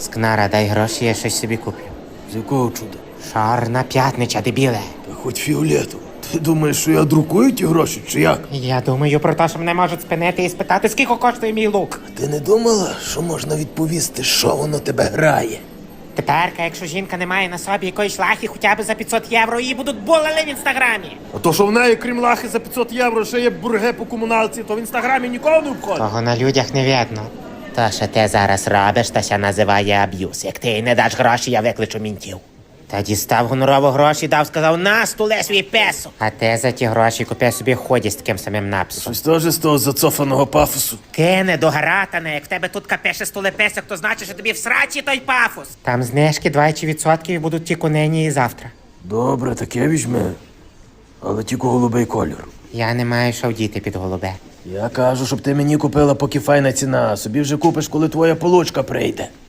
Скнара, дай гроші, я щось собі куплю. З якого чуда? Чорна п'ятниця, дебіле. Та хоч фіолетово. Ти думаєш, що я друкую ті гроші, чи як? Я думаю про те, що мене можуть спинити і спитати, скільки коштує мій лук. Ти не думала, що можна відповісти, що воно тебе грає? Теперка, якщо жінка не має на собі якоїсь лахи хоча б за 500 євро, її будуть булили в інстаграмі. А то, що в неї, крім лахи за 500 євро, ще є бурге по комуналці, то в інстаграмі нікого не обходить. Того на людях не видно. То, що ти зараз робиш, то ся називає аб'юз. Як ти не даш гроші, я викличу мінтів. Та дістав гонорово гроші, дав, сказав, на, стуле свій песо. А ти за ті гроші купи собі ході з таким самим написом. Щось теж з того зацофаного пафосу. Кине до гаратане, як в тебе тут капеше стуле песок, то значить, що тобі в срачі той пафос. Там знижки 20% і будуть тільки нині і завтра. Добре, таке візьми. Але тільки голубий колір. Я не маю що вдіти під голубе. Я кажу, щоб ти мені купила, поки файна ціна, собі вже купиш, коли твоя получка прийде.